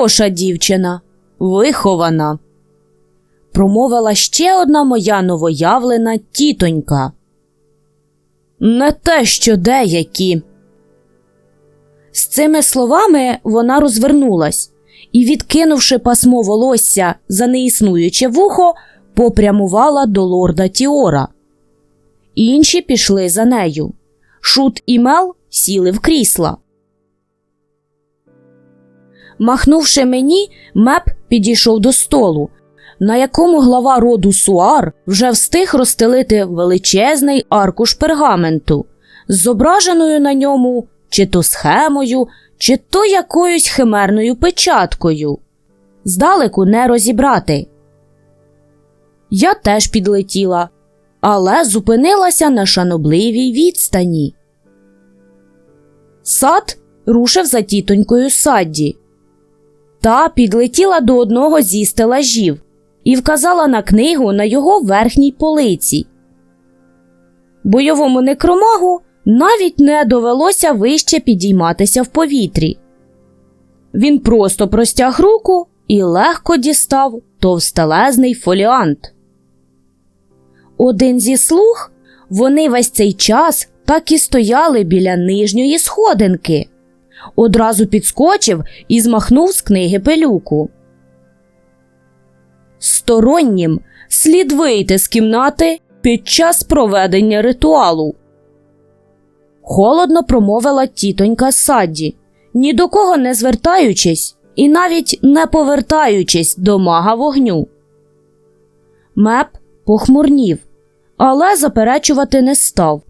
хороша дівчина, вихована. Промовила ще одна моя новоявлена тітонька. Не те, що деякі. З цими словами вона розвернулась і, відкинувши пасмо волосся за неіснуюче вухо, попрямувала до лорда Тіора. Інші пішли за нею. Шут і Мел сіли в крісла. Махнувши мені, меп підійшов до столу, на якому глава роду Суар вже встиг розстелити величезний аркуш пергаменту зображеною на ньому чи то схемою, чи то якоюсь химерною печаткою. Здалеку не розібрати. Я теж підлетіла, але зупинилася на шанобливій відстані. Сад рушив за тітонькою Садді. Та підлетіла до одного зі стелажів і вказала на книгу на його верхній полиці. Бойовому некромагу навіть не довелося вище підійматися в повітрі. Він просто простяг руку і легко дістав товстелезний фоліант. Один зі слуг вони весь цей час так і стояли біля нижньої сходинки. Одразу підскочив і змахнув з книги пилюку. Стороннім слід вийти з кімнати під час проведення ритуалу. Холодно промовила тітонька Садді, ні до кого не звертаючись і навіть не повертаючись до мага вогню. Меп похмурнів, але заперечувати не став.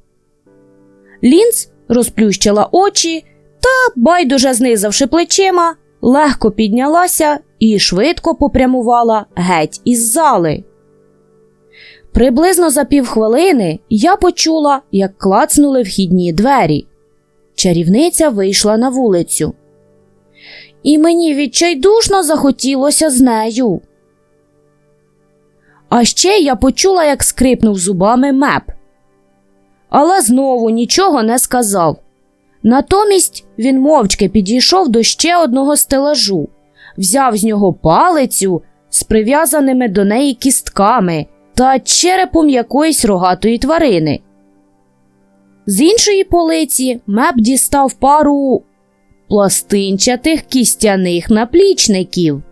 Лінц розплющила очі та, байдуже знизавши плечима, легко піднялася і швидко попрямувала геть із зали. Приблизно за півхвилини я почула, як клацнули вхідні двері. Чарівниця вийшла на вулицю. І мені відчайдушно захотілося з нею. А ще я почула, як скрипнув зубами меп. Але знову нічого не сказав. Натомість він мовчки підійшов до ще одного стелажу, взяв з нього палицю з прив'язаними до неї кістками та черепом якоїсь рогатої тварини. З іншої полиці меп дістав пару пластинчатих кістяних наплічників.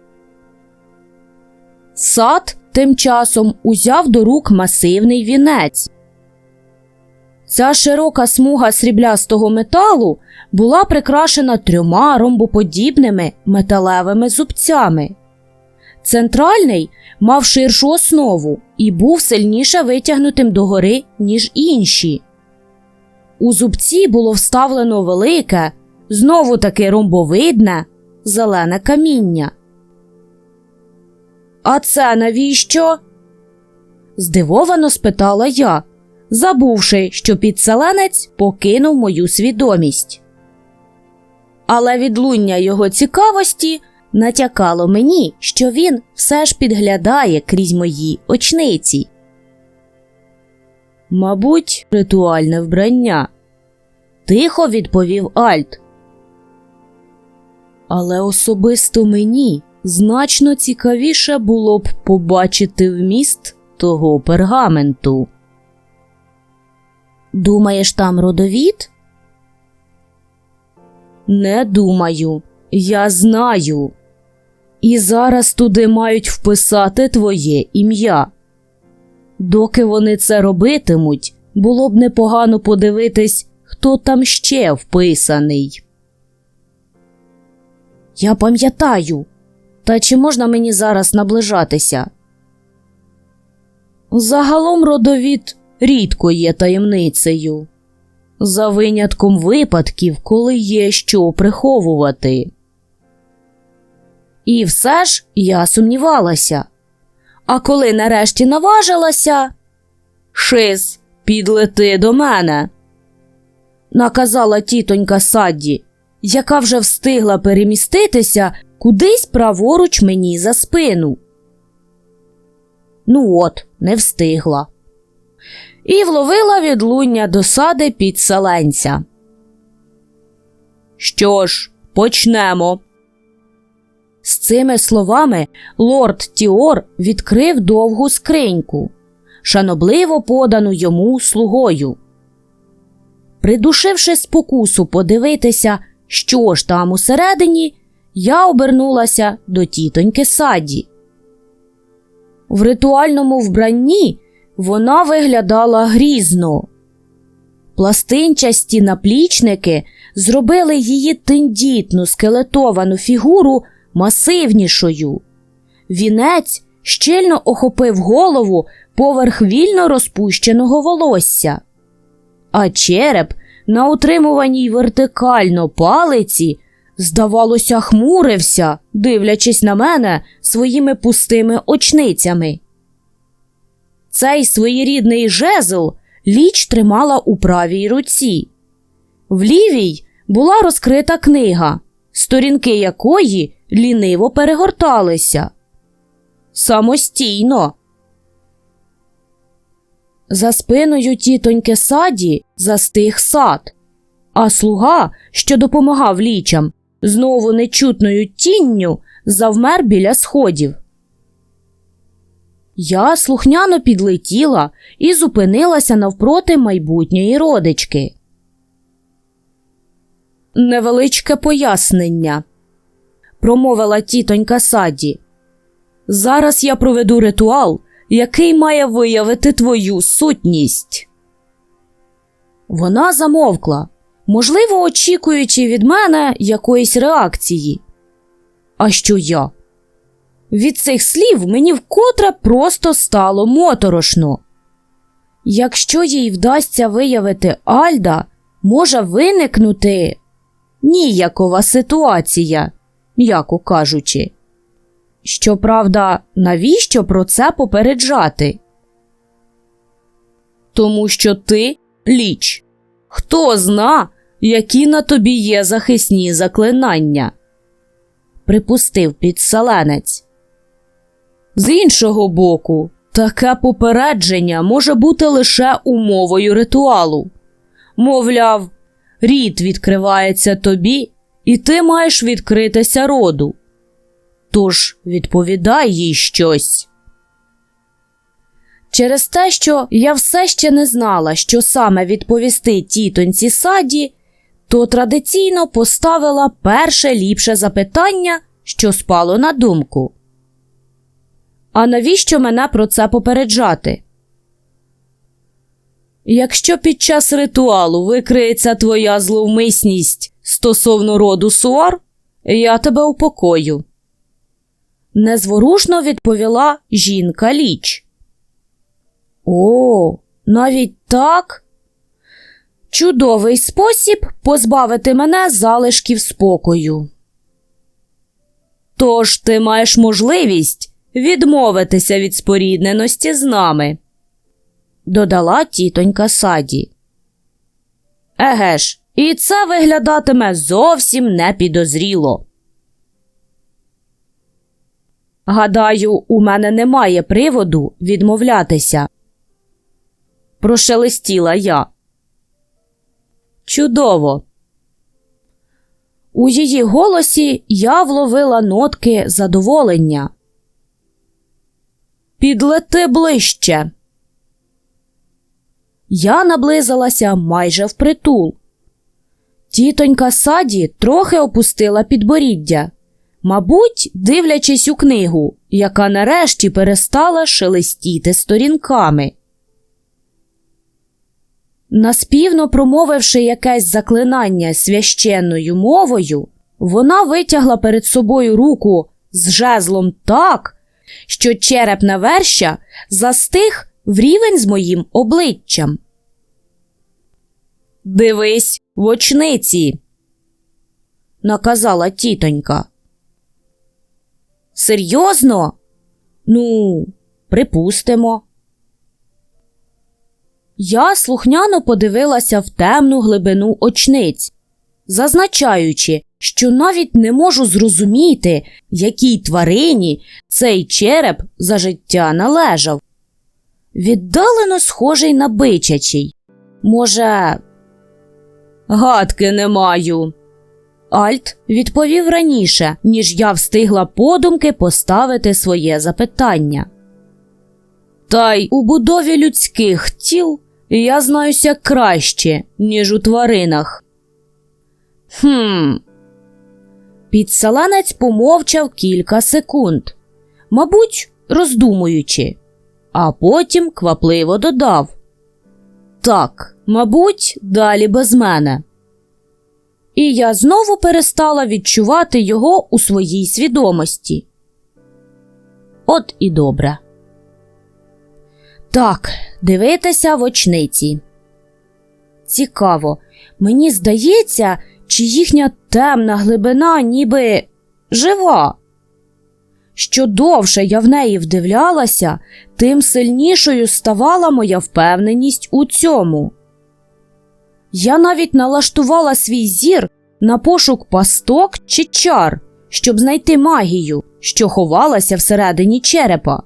Сад тим часом узяв до рук масивний вінець. Ця широка смуга сріблястого металу була прикрашена трьома ромбоподібними металевими зубцями. Центральний мав ширшу основу і був сильніше витягнутим догори, ніж інші. У зубці було вставлено велике, знову таки ромбовидне, зелене каміння. А це навіщо? здивовано спитала я, забувши, що підселенець покинув мою свідомість. Але відлуння його цікавості натякало мені, що він все ж підглядає крізь мої очниці. Мабуть, ритуальне вбрання, тихо відповів Альт. Але особисто мені значно цікавіше було б побачити вміст того пергаменту. Думаєш, там родовід? Не думаю, я знаю. І зараз туди мають вписати твоє ім'я. Доки вони це робитимуть, було б непогано подивитись, хто там ще вписаний. Я пам'ятаю. Та чи можна мені зараз наближатися? Загалом родовід рідко є таємницею, за винятком випадків, коли є що приховувати. І все ж я сумнівалася. А коли нарешті наважилася, Шис, підлети до мене, наказала тітонька Садді, яка вже встигла переміститися кудись праворуч мені за спину. Ну от, не встигла. І вловила відлуння досади підселенця. Що ж, почнемо. З цими словами лорд Тіор відкрив довгу скриньку, шанобливо подану йому слугою. Придушивши спокусу подивитися, що ж там усередині, я обернулася до тітоньки саді. В ритуальному вбранні вона виглядала грізно. Пластинчасті наплічники зробили її тендітну скелетовану фігуру масивнішою. Вінець щільно охопив голову поверх вільно розпущеного волосся, а череп на утримуваній вертикально палиці, здавалося, хмурився, дивлячись на мене своїми пустими очницями. Цей своєрідний жезл ліч тримала у правій руці. В лівій була розкрита книга, сторінки якої ліниво перегорталися. Самостійно. За спиною тітоньки саді застиг сад, а слуга, що допомагав лічам, знову нечутною тінню завмер біля сходів. Я слухняно підлетіла і зупинилася навпроти майбутньої родички. Невеличке пояснення, промовила тітонька саді. Зараз я проведу ритуал, який має виявити твою сутність. Вона замовкла, можливо, очікуючи від мене якоїсь реакції. А що я? Від цих слів мені вкотре просто стало моторошно. Якщо їй вдасться виявити Альда, може виникнути ніякова ситуація, м'яко кажучи. Щоправда, навіщо про це попереджати? Тому що ти ліч. Хто зна, які на тобі є захисні заклинання? припустив підселенець. З іншого боку, таке попередження може бути лише умовою ритуалу. Мовляв, рід відкривається тобі, і ти маєш відкритися роду. Тож відповідай їй щось. Через те, що я все ще не знала, що саме відповісти тітоньці саді, то традиційно поставила перше ліпше запитання, що спало на думку. А навіщо мене про це попереджати? Якщо під час ритуалу викриється твоя зловмисність стосовно роду суар, я тебе упокою. Незворушно відповіла жінка ліч. О, навіть так? Чудовий спосіб позбавити мене залишків спокою. Тож ти маєш можливість відмовитися від спорідненості з нами, додала тітонька саді. Еге ж, і це виглядатиме зовсім непідозріло. Гадаю, у мене немає приводу відмовлятися. Прошелестіла я. Чудово. У її голосі я вловила нотки задоволення. Підлети ближче. Я наблизилася майже впритул. Тітонька саді трохи опустила підборіддя, мабуть, дивлячись у книгу, яка нарешті перестала шелестіти сторінками. Наспівно промовивши якесь заклинання священною мовою, вона витягла перед собою руку з жезлом так, що череп наверща застиг в рівень з моїм обличчям. Дивись в очниці, наказала тітонька. Серйозно? Ну, припустимо. Я слухняно подивилася в темну глибину очниць, зазначаючи, що навіть не можу зрозуміти, якій тварині цей череп за життя належав. Віддалено схожий на бичачий. Може, гадки не маю, Альт відповів раніше, ніж я встигла подумки поставити своє запитання. Та й у будові людських тіл я знаюся краще, ніж у тваринах. Хм. Підселенець помовчав кілька секунд, мабуть, роздумуючи, а потім квапливо додав Так, мабуть, далі без мене. І я знову перестала відчувати його у своїй свідомості. От і добре. Так, дивитися в очниці. Цікаво, мені здається, чи їхня темна глибина ніби жива. Що довше я в неї вдивлялася, тим сильнішою ставала моя впевненість у цьому. Я навіть налаштувала свій зір на пошук пасток чи чар, щоб знайти магію, що ховалася всередині черепа.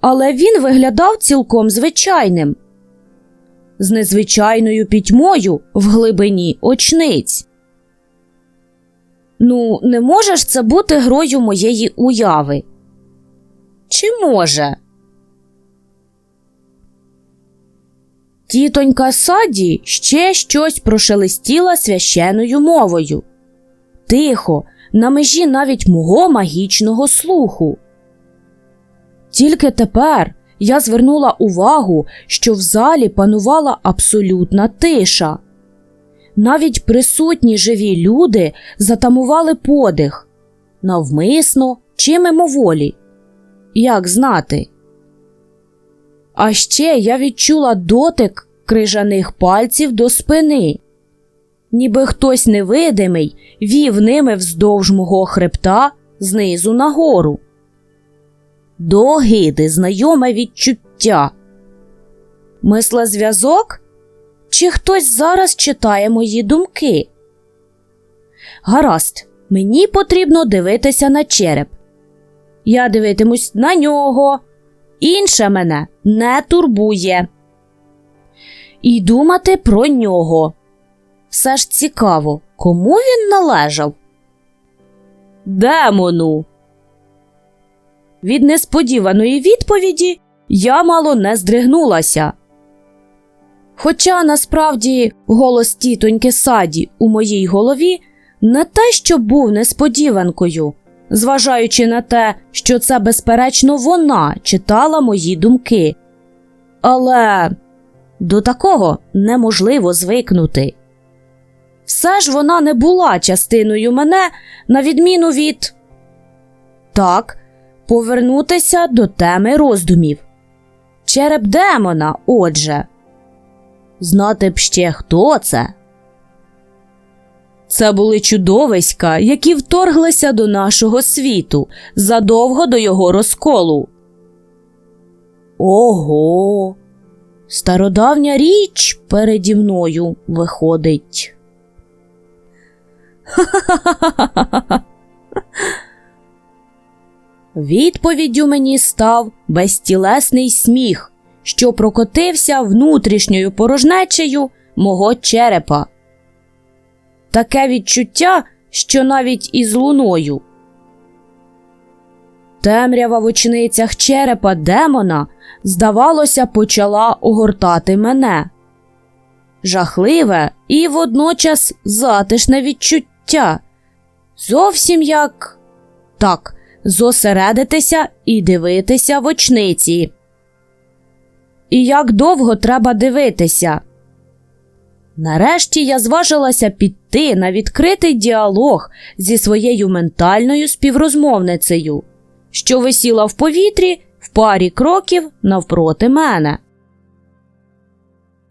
Але він виглядав цілком звичайним, з незвичайною пітьмою в глибині очниць. Ну, не може ж це бути грою моєї уяви? Чи може? Тітонька Саді ще щось прошелестіла священою мовою. Тихо, на межі навіть мого магічного слуху. Тільки тепер я звернула увагу, що в залі панувала абсолютна тиша. Навіть присутні живі люди затамували подих навмисно чи мимоволі. Як знати? А ще я відчула дотик крижаних пальців до спини, ніби хтось невидимий вів ними вздовж мого хребта знизу нагору. До огиди знайоме відчуття. Мисла зв'язок? Чи хтось зараз читає мої думки? Гаразд, мені потрібно дивитися на череп. Я дивитимусь на нього. Інше мене не турбує. І думати про нього. Все ж цікаво, кому він належав? Демону. Від несподіваної відповіді я мало не здригнулася. Хоча насправді голос тітоньки саді у моїй голові не те, що був несподіванкою, зважаючи на те, що це, безперечно, вона читала мої думки. Але до такого неможливо звикнути. Все ж вона не була частиною мене, на відміну від так, повернутися до теми роздумів. Череп демона, отже. Знати б ще, хто це. Це були чудовиська, які вторглися до нашого світу задовго до його розколу. Ого, стародавня річ переді мною виходить. Відповіддю мені став безтілесний сміх, що прокотився внутрішньою порожнечею мого черепа. Таке відчуття, що навіть із луною. Темрява в очницях черепа демона, здавалося, почала огортати мене. Жахливе і водночас затишне відчуття. Зовсім як так, зосередитися і дивитися в очниці. І як довго треба дивитися? Нарешті я зважилася піти на відкритий діалог зі своєю ментальною співрозмовницею, що висіла в повітрі в парі кроків навпроти мене.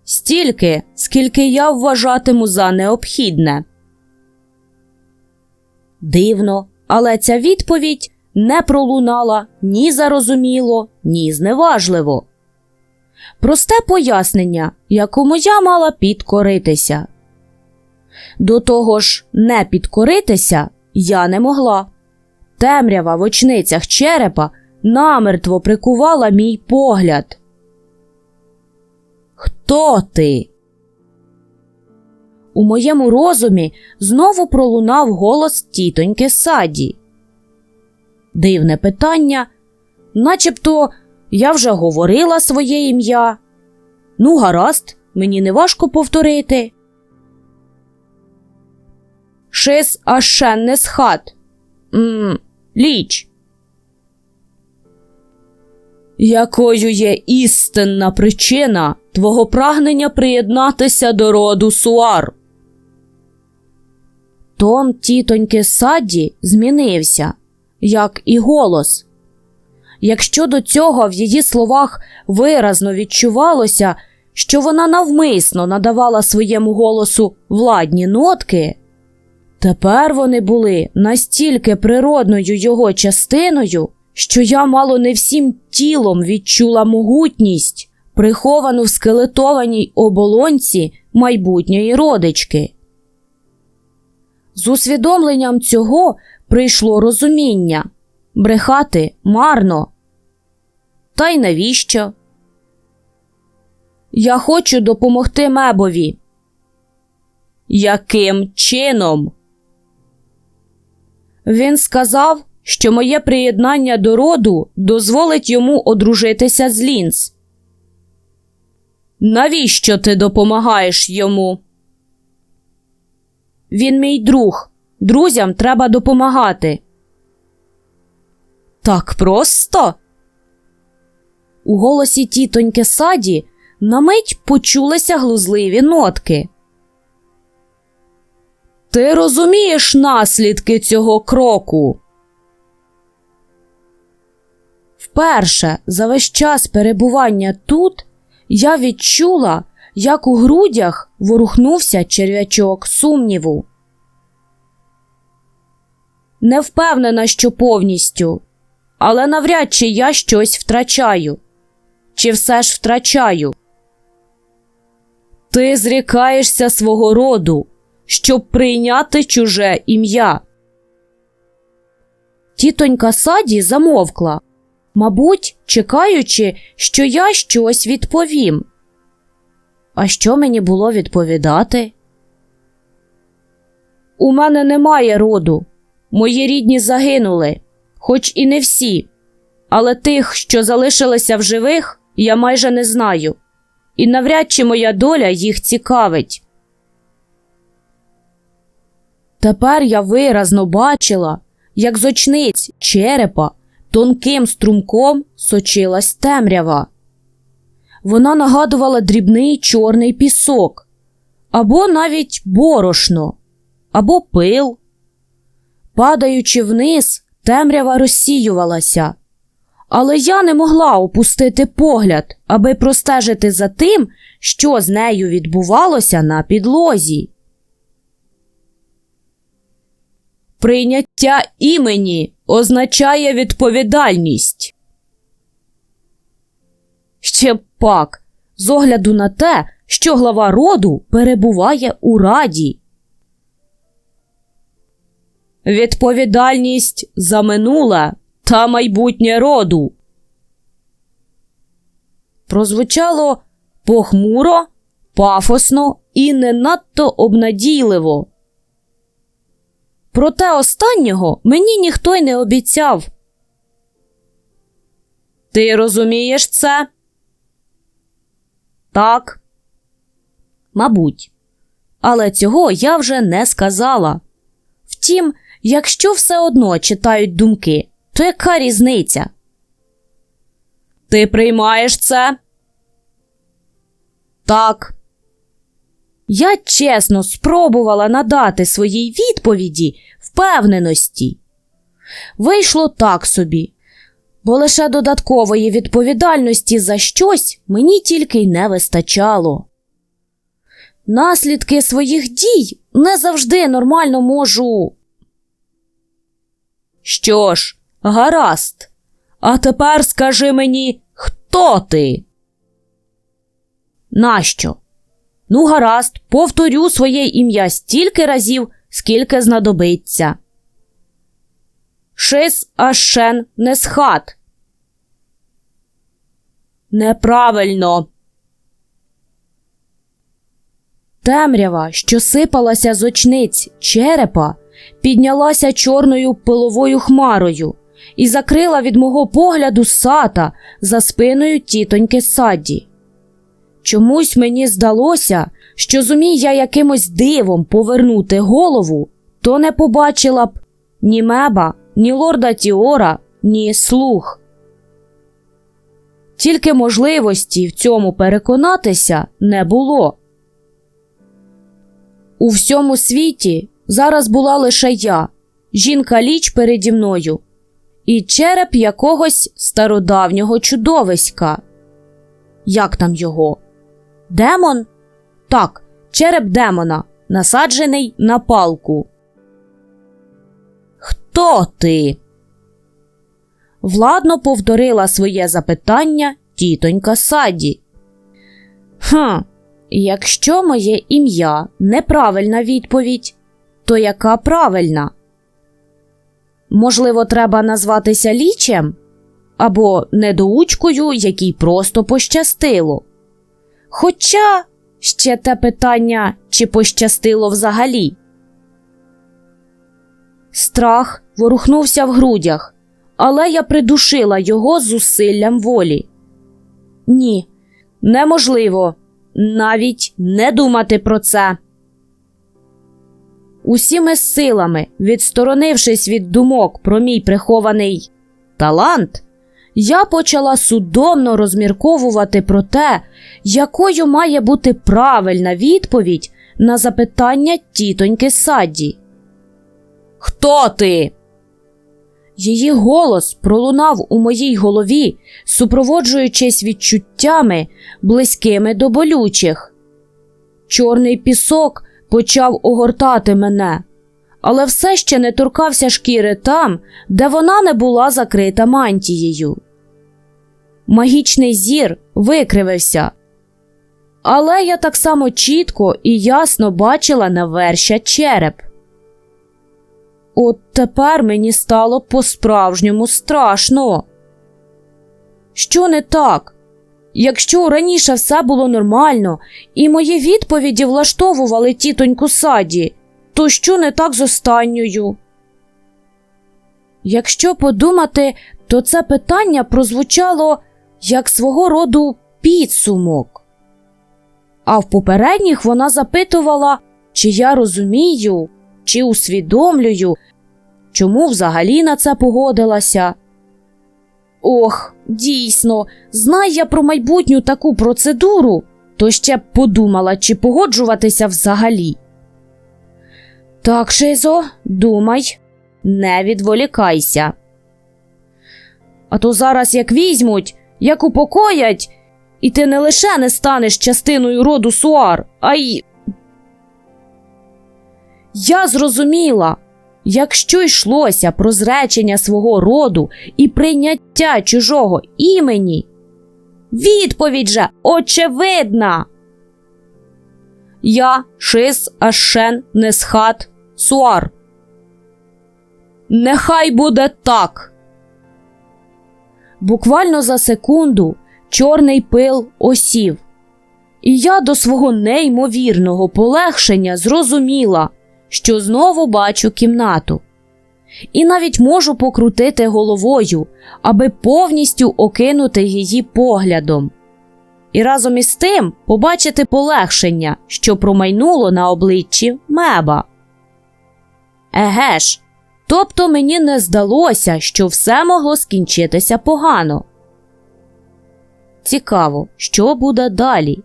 Стільки, скільки я вважатиму за необхідне. Дивно, але ця відповідь не пролунала ні зарозуміло, ні зневажливо. Просте пояснення, якому я мала підкоритися. До того ж, не підкоритися я не могла. Темрява в очницях черепа намертво прикувала мій погляд. Хто ти? у моєму розумі знову пролунав голос тітоньки Саді. Дивне питання, начебто я вже говорила своє ім'я. Ну, гаразд, мені не важко повторити. Шис ашен з хат. М, Ліч. Якою є істинна причина твого прагнення приєднатися до роду Суар? Тон тітоньки Садді змінився, як і голос. Якщо до цього в її словах виразно відчувалося, що вона навмисно надавала своєму голосу владні нотки, тепер вони були настільки природною його частиною, що я мало не всім тілом відчула могутність, приховану в скелетованій оболонці майбутньої родички. З усвідомленням цього прийшло розуміння брехати марно. Та й навіщо? Я хочу допомогти мебові. Яким чином? Він сказав, що моє приєднання до роду дозволить йому одружитися з Лінз. Навіщо ти допомагаєш йому? Він мій друг. Друзям треба допомагати. Так просто. У голосі тітоньки саді на мить почулися глузливі нотки. Ти розумієш наслідки цього кроку? Вперше за весь час перебування тут я відчула, як у грудях ворухнувся черв'ячок сумніву. Не впевнена, що повністю, але навряд чи я щось втрачаю. Чи все ж втрачаю? Ти зрікаєшся свого роду, щоб прийняти чуже ім'я. Тітонька саді замовкла, мабуть, чекаючи, що я щось відповім. А що мені було відповідати? У мене немає роду. Мої рідні загинули, хоч і не всі, але тих, що залишилися в живих, я майже не знаю, і навряд чи моя доля їх цікавить. Тепер я виразно бачила, як з очниць черепа тонким струмком сочилась темрява. Вона нагадувала дрібний чорний пісок, або навіть борошно, або пил. Падаючи вниз, темрява розсіювалася, але я не могла опустити погляд, аби простежити за тим, що з нею відбувалося на підлозі. Прийняття імені означає відповідальність. Ще пак, з огляду на те, що глава роду перебуває у раді. Відповідальність за минуле та майбутнє роду. Прозвучало похмуро, пафосно і не надто обнадійливо. Проте останнього мені ніхто й не обіцяв. Ти розумієш це? Так. Мабуть. Але цього я вже не сказала. Втім, якщо все одно читають думки, то яка різниця? Ти приймаєш це? Так. Я чесно спробувала надати своїй відповіді впевненості. Вийшло так собі, бо лише додаткової відповідальності за щось мені тільки й не вистачало. Наслідки своїх дій не завжди нормально можу. Що ж, гаразд. А тепер скажи мені, хто ти? Нащо? Ну, гаразд, повторю своє ім'я стільки разів, скільки знадобиться. Шис Ашен Несхат. Неправильно. Темрява, що сипалася з очниць черепа, піднялася чорною пиловою хмарою і закрила від мого погляду сата за спиною тітоньки Садді. Чомусь мені здалося, що зумій я якимось дивом повернути голову, то не побачила б ні меба, ні лорда Тіора, ні слух. Тільки можливості в цьому переконатися не було. У всьому світі зараз була лише я, жінка ліч переді мною, і череп якогось стародавнього чудовиська. Як там його? Демон? Так, череп демона, насаджений на палку. Хто ти? Владно повторила своє запитання тітонька Саді. Хм, якщо моє ім'я неправильна відповідь, то яка правильна? Можливо, треба назватися лічем або недоучкою, якій просто пощастило. Хоча ще те питання, чи пощастило взагалі. Страх ворухнувся в грудях, але я придушила його зусиллям волі. Ні, неможливо навіть не думати про це. Усіми силами, відсторонившись від думок про мій прихований талант, я почала судомно розмірковувати про те, якою має бути правильна відповідь на запитання тітоньки Садді. Хто ти? Її голос пролунав у моїй голові, супроводжуючись відчуттями, близькими до болючих. Чорний пісок почав огортати мене, але все ще не торкався шкіри там, де вона не була закрита мантією. Магічний зір викривився, але я так само чітко і ясно бачила навершя череп. От тепер мені стало по-справжньому страшно. Що не так? Якщо раніше все було нормально, і мої відповіді влаштовували тітоньку саді, то що не так з останньою? Якщо подумати, то це питання прозвучало як свого роду підсумок. А в попередніх вона запитувала, чи я розумію, чи усвідомлюю, чому взагалі на це погодилася. Ох, дійсно, знай я про майбутню таку процедуру, то ще б подумала, чи погоджуватися взагалі. Так, Шизо, думай, не відволікайся. А то зараз як візьмуть, як упокоять, і ти не лише не станеш частиною роду Суар, а й. Я зрозуміла, якщо йшлося про зречення свого роду і прийняття чужого імені, відповідь же очевидна. Я Шис Ашен Несхат Суар. Нехай буде так. Буквально за секунду чорний пил осів, і я до свого неймовірного полегшення зрозуміла, що знову бачу кімнату, і навіть можу покрутити головою, аби повністю окинути її поглядом. І разом із тим побачити полегшення, що промайнуло на обличчі меба. Еге ж, тобто мені не здалося, що все могло скінчитися погано. Цікаво, що буде далі.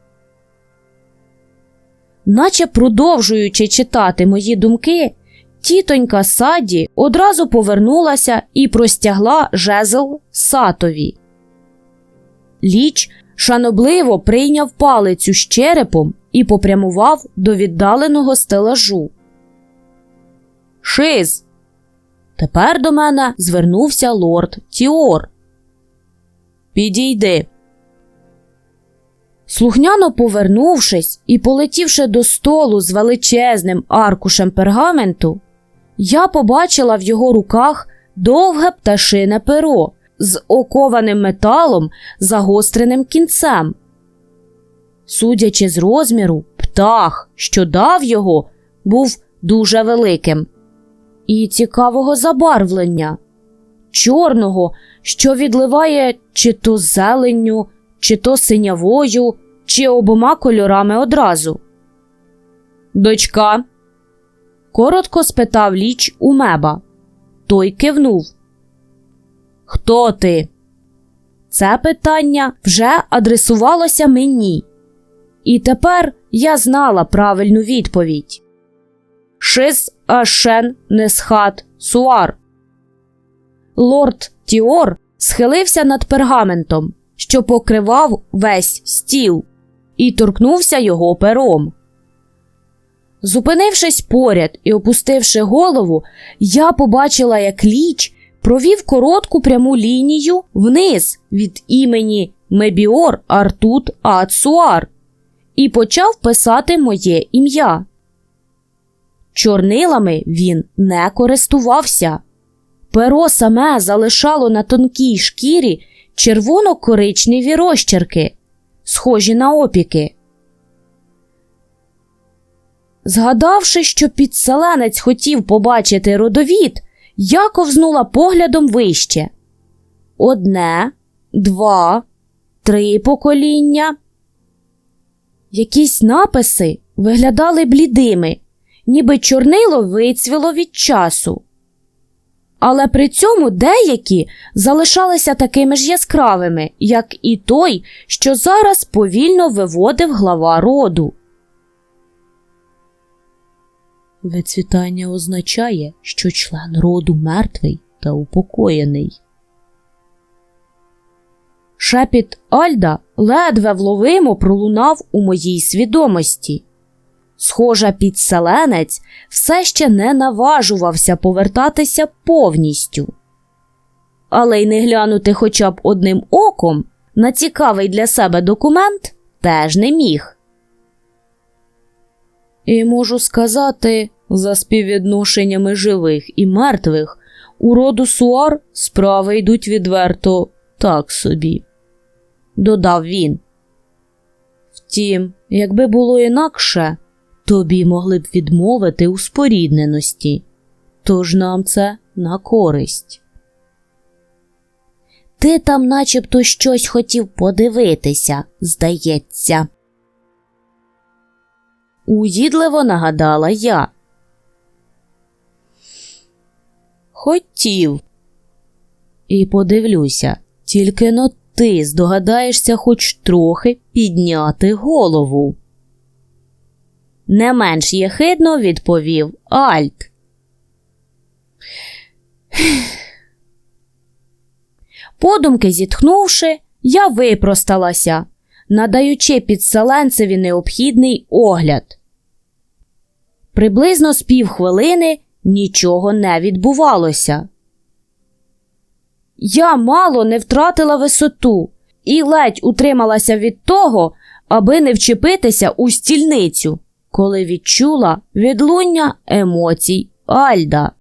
Наче продовжуючи читати мої думки, тітонька Саді одразу повернулася і простягла жезл сатові. Ліч шанобливо прийняв палицю з черепом і попрямував до віддаленого стелажу. Шиз. Тепер до мене звернувся лорд Тіор. Підійди. Слухняно повернувшись і полетівши до столу з величезним аркушем пергаменту, я побачила в його руках довге пташине перо з окованим металом загостреним кінцем. Судячи з розміру, птах, що дав його, був дуже великим і цікавого забарвлення, чорного, що відливає чи то зеленню, чи то синявою, чи обома кольорами одразу. Дочка. коротко спитав ліч у меба. Той кивнув. Хто ти? Це питання вже адресувалося мені. І тепер я знала правильну відповідь. Шис Ашен Несхат Суар. Лорд Тіор схилився над пергаментом, що покривав весь стіл, і торкнувся його пером. Зупинившись поряд і опустивши голову, я побачила, як ліч провів коротку пряму лінію вниз від імені Мебіор Артут Ацуар і почав писати моє ім'я. Чорнилами він не користувався. Перо саме залишало на тонкій шкірі червоно-коричневі розчерки, схожі на опіки. Згадавши, що підселенець хотів побачити родовід, я ковзнула поглядом вище. Одне, два, три покоління. Якісь написи виглядали блідими, ніби чорнило вицвіло від часу. Але при цьому деякі залишалися такими ж яскравими, як і той, що зараз повільно виводив глава роду. Вицвітання означає, що член роду мертвий та упокоєний. Шепіт Альда ледве вловимо пролунав у моїй свідомості. Схожа підселенець все ще не наважувався повертатися повністю. Але й не глянути хоча б одним оком на цікавий для себе документ теж не міг. І можу сказати, за співвідношеннями живих і мертвих у роду Суар справи йдуть відверто так собі, додав він. Втім, якби було інакше, тобі могли б відмовити у спорідненості, тож нам це на користь. Ти там начебто щось хотів подивитися, здається. Уїдливо нагадала я. Хотів. І подивлюся, тільки но ти здогадаєшся хоч трохи підняти голову. Не менш єхидно відповів Альт. Подумки зітхнувши, я випросталася, надаючи підселенцеві необхідний огляд. Приблизно з півхвилини нічого не відбувалося. Я мало не втратила висоту і ледь утрималася від того, аби не вчепитися у стільницю, коли відчула відлуння емоцій Альда.